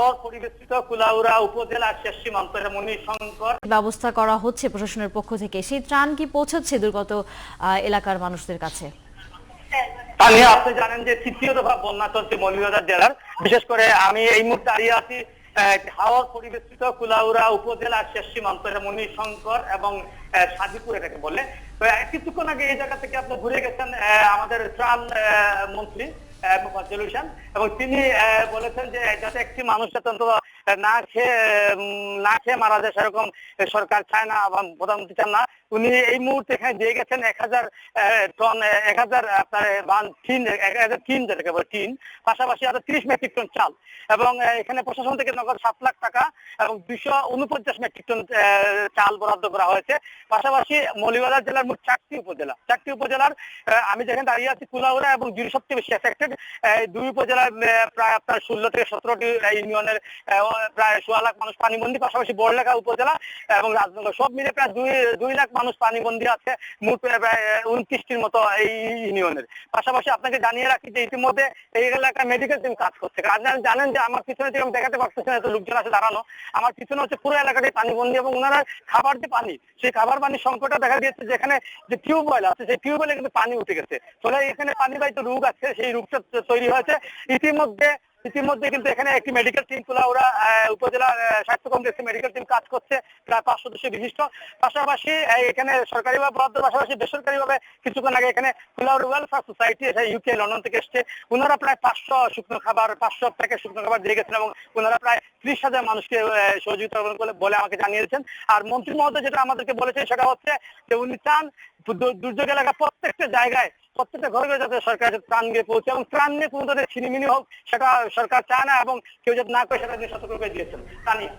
হাওর পরিবেষ্টিত কুলাউড়া উপজেলা শেষ সীমান্তের ব্যবস্থা করা হচ্ছে প্রশাসনের পক্ষ থেকে। সেই ত্রাণ কি পৌঁছাচ্ছে দুর্গত এলাকার মানুষদের কাছে? আপনি জানেন যে তৃতীয় দফা বন্যা চলছে মৌলভীবাজার জেলার। বিশেষ করে আমি এই মুহূর্তে দাঁড়িয়ে আছি হাওর পরিবেষ্টিত কুলাউড়া উপজেলার শেষ সীমান্তের মনি শঙ্কর এবং সাজিপুর এটাকে বলে। কিছুক্ষণ আগে এই জায়গা থেকে আপনি ঘুরে গেছেন আমাদের ত্রাণ মন্ত্রী। হোসেন। এবং তিনি বলেছেন যে যাতে একটি মানুষ না খেয়ে না খেয়ে মারা যায় সেরকম সরকার চায় না বা প্রধানমন্ত্রী চান না। উনি এই মুহূর্তে এখানে দিয়ে গেছেন এক হাজার টন এক হাজার আপনার বান, টিন এক হাজার টিন যেটাকে বলে টিন, পাশাপাশি আরও তিরিশ মেট্রিক টন চাল। এবং এখানে প্রশাসন থেকে নগদ সাত লাখ টাকা এবং দুইশো উনপঞ্চাশ মেট্রিক টন চাল বরাদ্দ করা হয়েছে। পাশাপাশি মৌলিবাজার জেলার মোট চারটি উপজেলা। চারটি উপজেলার আমি যেখানে দাঁড়িয়ে আছি কুলাউড়া এবং জুড়ি সবচেয়ে বেশি এফেক্টেড দুই উপজেলার প্রায় আপনার ষোলো থেকে সতেরোটি ইউনিয়নের প্রায় সোয়া লাখ মানুষ পানিবন্দী, পাশাপাশি বড়লেখা উপজেলা এবং রাজনগর। সব মিলে প্রায় দুই দুই লাখ মানুষ পানিবন্দী আছে মোট প্রায় উনত্রিশটির মতো এই ইউনিয়নের। পাশাপাশি আপনাকে জানিয়ে রাখি যে ইতিমধ্যে এই এলাকায় মেডিকেল টিম কাজ করছে। কারণ জানেন যে আমার পিছনে আমি দেখাতে পারতেছি না এত লোকজন আছে দাঁড়ানো, আমার পিছনে হচ্ছে পুরো এলাকাটাই পানিবন্দী এবং ওনারা খাবার যে পানি, সেই খাবার পানির সংকটটা দেখা দিয়েছে যেখানে যে টিউবওয়েল আছে, সেই টিউবওয়েলে কিন্তু পানি উঠে গেছে। ফলে এখানে পানি বাহিত রোগ আছে, সেই রোগটা তৈরি হয়েছে। ইতিমধ্যে ইতিমধ্যে কিন্তু এখানে একটি মেডিকেল টিম কুলাউড়া আহ, উপজেলা স্বাস্থ্য কমপ্লেক্সে মেডিকেল টিম কাজ করছে। প্রায় পাঁচ সদস্য বিশিষ্ট। পাশাপাশি এখানে সরকারিভাবে বরাদ্দ পাশাপাশি বেসরকারিভাবে কিছুক্ষণ আগে এখানে Kulaura welfare society UK London থেকে এসছে। ওনারা প্রায় পাঁচশো শুকনো খাবার পাঁচশো প্যাকেট শুকনো খাবার দিয়ে গেছেন এবং ওনারা প্রায় ত্রিশ হাজার মানুষকে সহযোগিতা বলে বলে আমাকে জানিয়েছেন। আর মন্ত্রী মহোদয় যেটা আমাদেরকে বলেছেন সেটা হচ্ছে যে উনি চান দুর্যোগ এলাকা প্রত্যেকটা জায়গায় প্রত্যেকটা ঘরে ঘরে যাতে সরকার ত্রাণ গিয়ে পৌঁছে এবং ত্রাণ নিয়ে কোনো ধরনের ছিনিমিনি হোক, সেটা সরকার চায় না এবং কেউ যাতে না করে সেটা নিয়ে সতর্ক করে দিয়েছেন। তা নিয়ে।